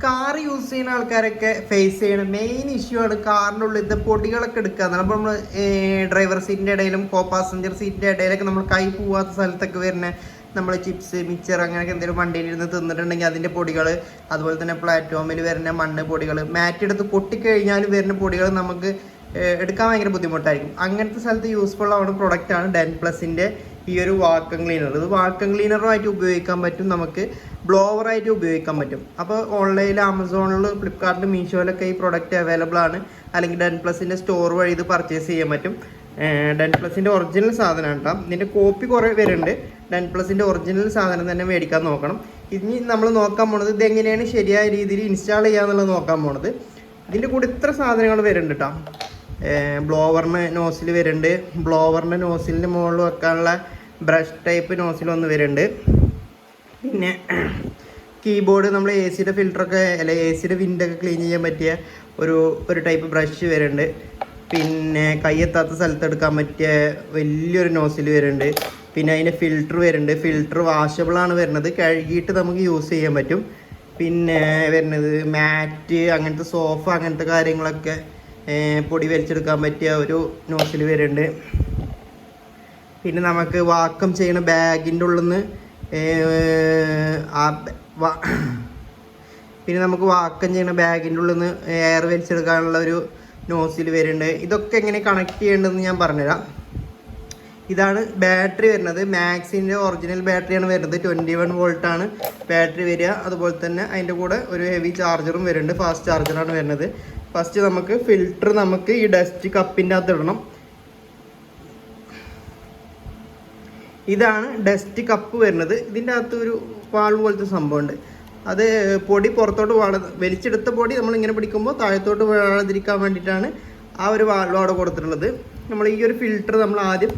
Car use ചെയ്യുന്ന ആൾക്കാരൊക്കെ face ചെയ്യുന്ന മെയിൻ ഇഷ്യൂ ആണ് കാറിന്റെ ഉള്ളിലത്തെ പൊടികളൊക്കെ എടുക്കുക അപ്പോൾ നമ്മൾ ഡ്രൈവർ സീറ്റിന്റെ ഇടയിലും കോ പാസഞ്ചർ സീറ്റിന്റെ ഇടയിലൊക്കെ നമ്മൾ കൈ പോവാത്ത സ്ഥലത്തൊക്കെ വരുന്ന നമ്മൾ ചിപ്സ് മിക്സർ അങ്ങനെയൊക്കെ എന്തെങ്കിലും വണ്ടിയിൽ ഇരുന്ന് തിന്നിട്ടുണ്ടെങ്കിൽ അതിന്റെ പൊടികൾ അതുപോലെ തന്നെ പ്ലാറ്റ്ഫോമിൽ വരുന്ന മണ്ണ് പൊടികൾ മാറ്റ് എടുത്ത് പൊട്ടിക്കഴിഞ്ഞാൽ വരുന്ന പൊടികൾ നമുക്ക് എടുക്കാൻ ഭയങ്കര ബുദ്ധിമുട്ടായിരിക്കും. അങ്ങനത്തെ സ്ഥലത്ത് യൂസ്ഫുൾ ആവുന്ന പ്രൊഡക്റ്റാണ് ഡെൻ പ്ലസിന്റെ ഈ ഒരു വാക്കം ക്ലീനർ ഇത് വാക്കം ക്ലീനറുമായിട്ട് ഉപയോഗിക്കാൻ പറ്റും നമുക്ക് ബ്ലോവറായിട്ട് ഉപയോഗിക്കാൻ പറ്റും. അപ്പോൾ ഓൺലൈനിൽ ആമസോണിൽ ഫ്ലിപ്കാർട്ടിൽ മീഷോയിലൊക്കെ ഈ പ്രൊഡക്റ്റ് അവൈലബിൾ ആണ്. അല്ലെങ്കിൽ ഡെൻ പ്ലസിന്റെ സ്റ്റോർ വഴി ഇത് പർച്ചേസ് ചെയ്യാൻ പറ്റും. ഡെൻ പ്ലസിന്റെ ഒറിജിനൽ സാധനമാണ് കേട്ടോ ഇതിന്റെ കോപ്പി കുറേ വരുന്നുണ്ട് ഡെൻ പ്ലസിന്റെ ഒറിജിനൽ സാധനം തന്നെ മേടിക്കാൻ നോക്കണം. ഇനി നമ്മൾ നോക്കാൻ പോണത് ഇതെങ്ങനെയാണ് ശരിയായ രീതിയിൽ ഇൻസ്റ്റാൾ ചെയ്യാന്നുള്ളത് നോക്കാൻ പോണത്. ഇതിന്റെ കൂടെ ഇത്ര സാധനങ്ങൾ വരുന്നുണ്ട് കേട്ടോ ബ്ലോവറിന് നോസിൽ വരുന്നുണ്ട്. ബ്ലോവറിന്റെ നോസിലിന്റെ മുകളിൽ വെക്കാനുള്ള ബ്രഷ് ടൈപ്പ് നോസിൽ ഒന്ന് വരുന്നുണ്ട്. പിന്നെ കീബോർഡ് നമ്മൾ എ സിയുടെ ഫിൽറ്ററൊക്കെ അല്ലെ എ സിയുടെ വിൻഡൊക്കെ ക്ലീൻ ചെയ്യാൻ പറ്റിയ ഒരു ഒരു ടൈപ്പ് ബ്രഷ് വരുന്നുണ്ട്. പിന്നെ കയ്യെത്താത്ത സ്ഥലത്ത് എടുക്കാൻ പറ്റിയ വലിയൊരു നോസിൽ വരുന്നുണ്ട്. പിന്നെ അതിന്റെ ഫിൽറ്റർ വരുന്നുണ്ട്. ഫിൽറ്റർ വാഷബിളാണ് വരുന്നത്. കഴുകിയിട്ട് നമുക്ക് യൂസ് ചെയ്യാൻ പറ്റും. പിന്നെ വരുന്നത് മാറ്റ് അങ്ങനത്തെ സോഫ അങ്ങനത്തെ കാര്യങ്ങളൊക്കെ പൊടി വലിച്ചെടുക്കാൻ പറ്റിയ ഒരു നോസിൽ വരുന്നുണ്ട്. പിന്നെ നമുക്ക് വാക്കം ചെയ്യണ ബാഗിന്റെ ഉള്ളിൽ നിന്ന് പിന്നെ നമുക്ക് വാക്കം ചെയ്യണ ബാഗിന്റെ ഉള്ളിൽ നിന്ന് എയർ വലിച്ചെടുക്കാനുള്ള ഒരു നോസിൽ വരുന്നുണ്ട്. ഇതൊക്കെ എങ്ങനെ കണക്ട് ചെയ്യേണ്ടതെന്ന് ഞാൻ പറഞ്ഞുതരാം. ഇതാണ് ബാറ്ററി വരുന്നത്. മാക്സിന്റെ ഒറിജിനൽ ബാറ്ററിയാണ് വരുന്നത്. ട്വന്റി വൺ വോൾട്ടാണ് ബാറ്ററി വരിക. അതുപോലെ തന്നെ അതിന്റെ കൂടെ ഒരു ഹെവി ചാർജറും വരുന്നുണ്ട്. ഫാസ്റ്റ് ചാർജറാണ് വരുന്നത്. ഫസ്റ്റ് നമുക്ക് ഫിൽറ്റർ നമുക്ക് ഈ ഡസ്റ്റ് കപ്പിന്റെ അകത്ത് ഇടണം. ഇതാണ് ഡസ്റ്റ് കപ്പ് വരുന്നത്. ഇതിന്റെ അകത്ത് ഒരു വാൾ പോലത്തെ സംഭവമുണ്ട്. അത് പൊടി പുറത്തോട്ട് വാട വലിച്ചെടുത്ത പൊടി നമ്മൾ ഇങ്ങനെ പിടിക്കുമ്പോൾ താഴത്തോട്ട് വാഴാതിരിക്കാൻ വേണ്ടിയിട്ടാണ് ആ ഒരു വാൾ അവിടെ കൊടുത്തിട്ടുള്ളത്. നമ്മൾ ഈ ഒരു ഫിൽറ്റർ നമ്മൾ ആദ്യം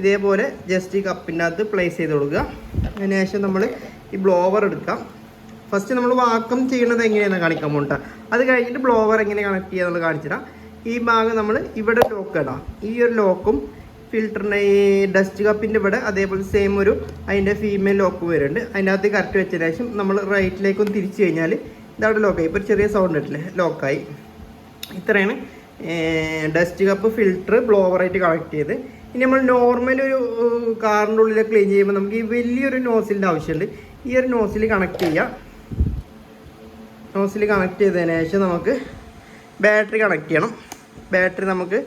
ഇതേപോലെ ജസ്റ്റ് ഈ കപ്പിന്റെ അകത്ത് പ്ലേസ് ചെയ്ത് കൊടുക്കുക. അതിനുശേഷം നമ്മൾ ഈ ബ്ലോവർ എടുക്കാം. ഫസ്റ്റ് നമ്മൾ വാക്കം ചെയ്യണത് എങ്ങനെയാണെന്ന് കാണിക്കാൻ പോകണ്ട അത് കഴിഞ്ഞിട്ട് ബ്ലോവർ എങ്ങനെ കണക്ട് ചെയ്യുക എന്നുള്ളത് കാണിച്ചിടാം ഈ ഭാഗം നമ്മൾ ഇവിടെ ലോക്ക് ഇടാം. ഈ ഒരു ലോക്കും ഫിൽറ്ററിന്റെ ഈ ഡസ്റ്റ് കപ്പിന്റെ ഇവിടെ അതേപോലെ സെയിം ഒരു അതിന്റെ ഫീമെയിൽ ലോക്ക് വരുന്നുണ്ട്. അതിന്റെ അകത്ത് കറക്റ്റ് വെച്ചതിന് ശേഷം നമ്മൾ റൈറ്റിലേക്കൊന്ന് തിരിച്ചു കഴിഞ്ഞാൽ ഇതവിടെ ലോക്കായി ഇപ്പോൾ ചെറിയ സൗണ്ട് ഇട്ടില്ലേ? ലോക്കായി ഇത്രയാണ്. ഡസ്റ്റ് കപ്പ് ഫിൽറ്റർ ബ്ലോവറായിട്ട് കണക്ട് ചെയ്ത്. ഇനി നമ്മൾ നോർമൽ ഒരു കാറിന്റെ ഉള്ളിൽ ക്ലീൻ ചെയ്യുമ്പോൾ നമുക്ക് ഈ വലിയൊരു നോസിലിന്റെ ആവശ്യമുണ്ട്. ഈ ഒരു നോസിൽ കണക്ട് ചെയ്യാം. നോസിൽ കണക്ട് ചെയ്തതിന് ശേഷം നമുക്ക് ബാറ്ററി കണക്ട് ചെയ്യണം. ബാറ്ററി നമുക്ക്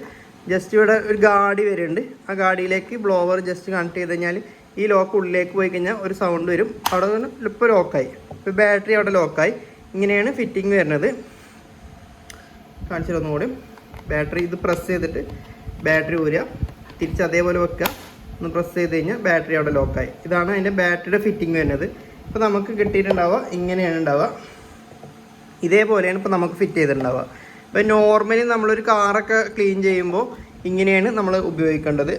ജസ്റ്റ് ഇവിടെ ഒരു ഗാഡി വരുന്നുണ്ട്. ആ ഗാഡിയിലേക്ക് ബ്ലോവർ ജസ്റ്റ് കണക്ട് ചെയ്ത് കഴിഞ്ഞാൽ ഈ ലോക്ക് ഉള്ളിലേക്ക് പോയി കഴിഞ്ഞാൽ ഒരു സൗണ്ട് വരും. അവിടെ ഇപ്പോൾ ലോക്കായി ഇപ്പോൾ ബാറ്ററി അവിടെ ലോക്കായി ഇങ്ങനെയാണ് ഫിറ്റിംഗ് വരുന്നത്. കാണിച്ചു ഒന്നുകൂടി. ബാറ്ററി ഇത് പ്രസ് ചെയ്തിട്ട് ബാറ്ററി ഊരുക. തിരിച്ച് അതേപോലെ വെക്കുക. ഒന്ന് പ്രസ് ചെയ്ത് കഴിഞ്ഞാൽ ബാറ്ററി അവിടെ ലോക്കായി ഇതാണ് അതിന്റെ ബാറ്ററിയുടെ ഫിറ്റിംഗ് വരുന്നത്. ഇപ്പോൾ നമുക്ക് കിട്ടിയിട്ടുണ്ടാവുക ഇങ്ങനെയാണ് ഉണ്ടാവുക. ഇതേപോലെയാണ് ഇപ്പോൾ നമുക്ക് ഫിറ്റ് ചെയ്തിട്ടുണ്ടാവുക. ഇപ്പോൾ നോർമലി നമ്മളൊരു കാറൊക്കെ ക്ലീൻ ചെയ്യുമ്പോൾ ഇങ്ങനെയാണ് നമ്മൾ ഉപയോഗിക്കേണ്ടത്.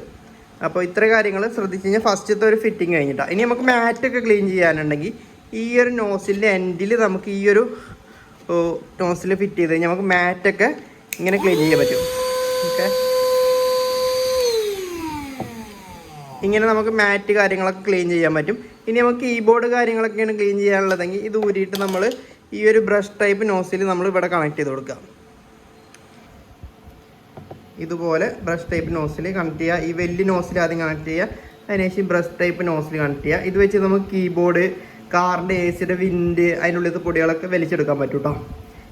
അപ്പോൾ ഇത്ര കാര്യങ്ങൾ ശ്രദ്ധിച്ച് കഴിഞ്ഞാൽ ഫസ്റ്റത്തെ ഒരു ഫിറ്റിംഗ് കഴിഞ്ഞിട്ടാണ് ഇനി നമുക്ക് മാറ്റൊക്കെ ക്ലീൻ ചെയ്യാനുണ്ടെങ്കിൽ ഈ ഒരു നോസിന്റെ എൻഡിൽ നമുക്ക് ഈ ഒരു നോസിൽ ഫിറ്റ് ചെയ്ത് കഴിഞ്ഞാൽ നമുക്ക് മാറ്റൊക്കെ ഇങ്ങനെ ക്ലീൻ ചെയ്യാൻ പറ്റും. ഓക്കെ ഇങ്ങനെ നമുക്ക് മാറ്റ് കാര്യങ്ങളൊക്കെ ക്ലീൻ ചെയ്യാൻ പറ്റും. ഇനി നമുക്ക് കീബോർഡ് കാര്യങ്ങളൊക്കെയാണ് ക്ലീൻ ചെയ്യാനുള്ളതെങ്കിൽ ഇത് ഊരിയിട്ട് നമ്മൾ ഈ ഒരു ബ്രഷ് ടൈപ്പ് നോസിൽ നമ്മൾ ഇവിടെ കണക്ട് ചെയ്ത് കൊടുക്കുക ഇതുപോലെ ബ്രഷ് ടൈപ്പ് നോസിൽ കണക്ട് ചെയ്യുക ഈ വലിയ നോസിൽ ആദ്യം കണക്ട് ചെയ്യുക അതിനുശേഷം ബ്രഷ് ടൈപ്പ് നോസിൽ കണക്ട് ചെയ്യുക ഇത് വെച്ച് നമുക്ക് കീബോർഡ് കാറിന്റെ എ സിയുടെ വിൻഡ് അതിനുള്ളിലത്തെ പൊടികളൊക്കെ വലിച്ചെടുക്കാൻ പറ്റും കേട്ടോ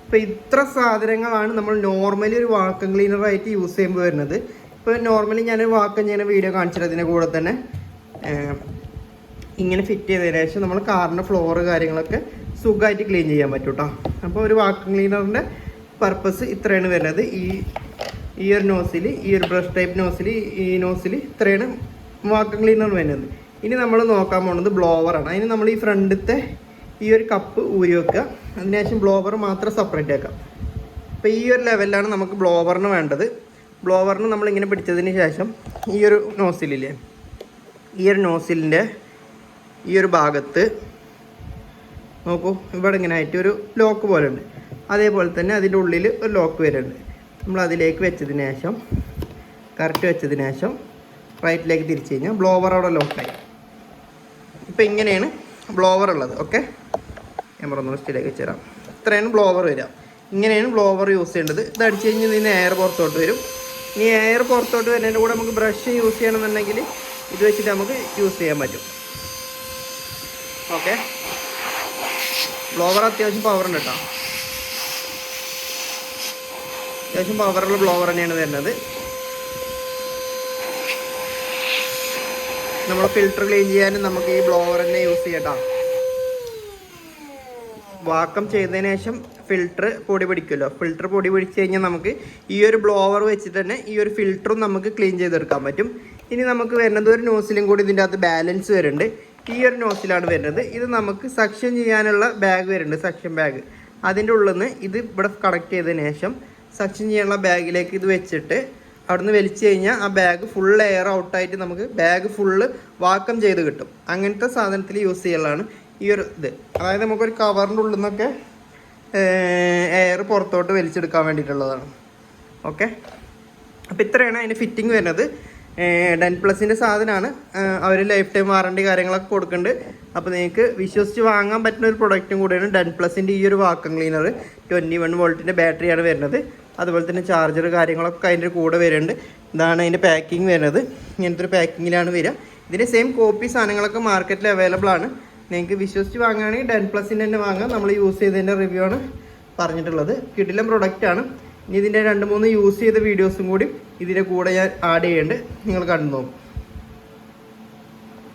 ഇപ്പോൾ ഇത്ര സാധനങ്ങളാണ് നമ്മൾ നോർമലി ഒരു വാക്കം ക്ലീനറായിട്ട് യൂസ് ചെയ്യുമ്പോൾ വരുന്നത്. ഇപ്പോൾ നോർമലി ഞാൻ വാക്കം ചെയ്യുന്ന വീഡിയോ കാണിച്ചിട്ടതിന്റെ കൂടെ തന്നെ ഇങ്ങനെ ഫിറ്റ് ചെയ്തതിന് ശേഷം നമ്മൾ കാറിന്റെ ഫ്ലോറ് കാര്യങ്ങളൊക്കെ സുഖമായിട്ട് ക്ലീൻ ചെയ്യാൻ പറ്റും കേട്ടോ അപ്പോൾ ഒരു വാക്കം ക്ലീനറിന്റെ പർപ്പസ് ഇത്രയാണ് വരുന്നത്. ഈ ഒരു നോസിൽ ഈ ബ്രഷ് ടൈപ്പ് നോസിൽ ഈ നോസിൽ ഇത്രയാണ് വാട്ടർ ക്ലീനർ വരുന്നത്. ഇനി നമ്മൾ നോക്കാൻ പോകുന്നത് ബ്ലോവറാണ് അതിന് നമ്മൾ ഈ ഫ്രണ്ടിലത്തെ ഈ ഒരു കപ്പ് ഊരി വെക്കുക. അതിനുശേഷം ബ്ലോവർ മാത്രം സെപ്പറേറ്റ് ആക്കാം അപ്പോൾ ഈ ഒരു ലെവലിലാണ് നമുക്ക് ബ്ലോവറിന് വേണ്ടത്. ബ്ലോവറിന് നമ്മളിങ്ങനെ പിടിച്ചതിന് ശേഷം ഈ ഒരു നോസിലില്ലേ ഈ ഒരു നോസിലിന്റെ ഈ ഒരു ഭാഗത്ത് നോക്കൂ ഇവിടെ ഇങ്ങനെ ആയിട്ട് ഒരു ലോക്ക് പോലെ ഉണ്ട്. അതേപോലെ തന്നെ അതിന്റെ ഉള്ളിൽ ഒരു ലോക്ക് വരുന്നുണ്ട് നമ്മൾ അതിലേക്ക് വെച്ചതിന് ശേഷം കറക്റ്റ് വെച്ചതിന് ശേഷം റൈറ്റിലേക്ക് തിരിച്ചു കഴിഞ്ഞാൽ ബ്ലോവർ അവിടെ ലോക്കായി ഇപ്പം ഇങ്ങനെയാണ് ബ്ലോവർ ഉള്ളത് ഓക്കെ ഞാൻ പറഞ്ഞു സ്റ്റിലേക്ക് വെച്ചുതരാം. ഇത്രയാണ് ബ്ലോവർ വരിക. ഇങ്ങനെയാണ് ബ്ലോവർ യൂസ് ചെയ്യേണ്ടത്. ഇത് അടിച്ച് കഴിഞ്ഞാൽ ഇതിന് എയർ പുറത്തോട്ട് വരും. ഇനി എയർ പുറത്തോട്ട് വരുന്നതിന്റെ കൂടെ നമുക്ക് ബ്രഷ് യൂസ് ചെയ്യണമെന്നുണ്ടെങ്കിൽ ഇത് വെച്ചിട്ട് നമുക്ക് യൂസ് ചെയ്യാൻ പറ്റും. ഓക്കെ ബ്ലോവർ അത്യാവശ്യം പവർ ഉണ്ട് കേട്ടോ അത്യാവശ്യം പവറുള്ള ബ്ലോവർ തന്നെയാണ് വരുന്നത്. നമ്മൾ ഫിൽറ്റർ ക്ലീൻ ചെയ്യാനും നമുക്ക് ഈ ബ്ലോവർ തന്നെ യൂസ് ചെയ്യട്ടോ. വാക്കം ചെയ്തതിന് ശേഷം ഫിൽറ്റർ പൊടി പിടിക്കുമല്ലോ. ഫിൽറ്റർ പൊടി പിടിച്ച് കഴിഞ്ഞാൽ നമുക്ക് ഈ ഒരു ബ്ലോവർ വെച്ചിട്ട് തന്നെ ഈ ഒരു ഫിൽറ്ററും നമുക്ക് ക്ലീൻ ചെയ്തെടുക്കാൻ പറ്റും. ഇനി നമുക്ക് വരുന്നത് ഒരു നോസിലും കൂടി ഇതിന്റെ അകത്ത് ബാലൻസ് വരുന്നുണ്ട്. ഈ ഒരു നോസിലാണ് വരുന്നത്. ഇത് നമുക്ക് സക്ഷൻ ചെയ്യാനുള്ള ബാഗ് വരുന്നുണ്ട് സക്ഷൻ ബാഗ് അതിന്റെ ഉള്ളിൽ നിന്ന് ഇത് ഇവിടെ കണക്ട് ചെയ്തതിന് ശേഷം സക്ഷൻ ചെയ്യാനുള്ള ബാഗിലേക്ക് ഇത് വെച്ചിട്ട് അവിടുന്ന് വലിച്ചു കഴിഞ്ഞാൽ ആ ബാഗ് ഫുൾ എയർ ഔട്ടായിട്ട് നമുക്ക് ബാഗ് ഫുള്ള് വാക്കം ചെയ്ത് കിട്ടും. അങ്ങനത്തെ സാധനത്തിൽ യൂസ് ചെയ്യലാണ് ഈ ഒരു ഇത്. അതായത് നമുക്കൊരു കവറിന്റെ ഉള്ളിൽ നിന്നൊക്കെ എയർ പുറത്തോട്ട് വലിച്ചെടുക്കാൻ വേണ്ടിയിട്ടുള്ളതാണ്. ഓക്കെ അപ്പോൾ ഇത്രയാണ് അതിന്റെ ഫിറ്റിംഗ് വരുന്നത്. ഡെൻ പ്ലസിന്റെ സാധനമാണ് അവർ ലൈഫ് ടൈം വാറണ്ടി കാര്യങ്ങളൊക്കെ കൊടുക്കുന്നുണ്ട് അപ്പോൾ നിങ്ങൾക്ക് വിശ്വസിച്ച് വാങ്ങാൻ പറ്റുന്ന ഒരു പ്രൊഡക്റ്റും കൂടിയാണ് ഡെൻ പ്ലസിന്റെ ഈ ഒരു വാക്കം ക്ലീനർ ട്വന്റി വൺ വോൾട്ടിന്റെ ബാറ്ററിയാണ് വരുന്നത്. അതുപോലെ തന്നെ ചാർജർ കാര്യങ്ങളൊക്കെ അതിന്റെ കൂടെ വരുന്നുണ്ട്. ഇതാണ് അതിന്റെ പാക്കിംഗ് വരുന്നത്. ഇങ്ങനത്തെ ഒരു പാക്കിങ്ങിലാണ് വരിക. ഇതിന്റെ സെയിം കോപ്പി സാധനങ്ങളൊക്കെ മാർക്കറ്റിൽ അവൈലബിൾ ആണ്. നിങ്ങൾക്ക് വിശ്വസിച്ച് വാങ്ങുകയാണെങ്കിൽ ടെൻ പ്ലസിന്റെ തന്നെ വാങ്ങാം. നമ്മൾ യൂസ് ചെയ്തതിന്റെ റിവ്യൂ ആണ് പറഞ്ഞിട്ടുള്ളത്. കിടിലം പ്രൊഡക്റ്റാണ് ഇനി ഇതിന്റെ രണ്ട് മൂന്ന് യൂസ് ചെയ്ത വീഡിയോസും കൂടി ഇതിന്റെ കൂടെ ഞാൻ ആഡ് ചെയ്യുന്നുണ്ട്. നിങ്ങൾ കണ്ടു നോക്കും.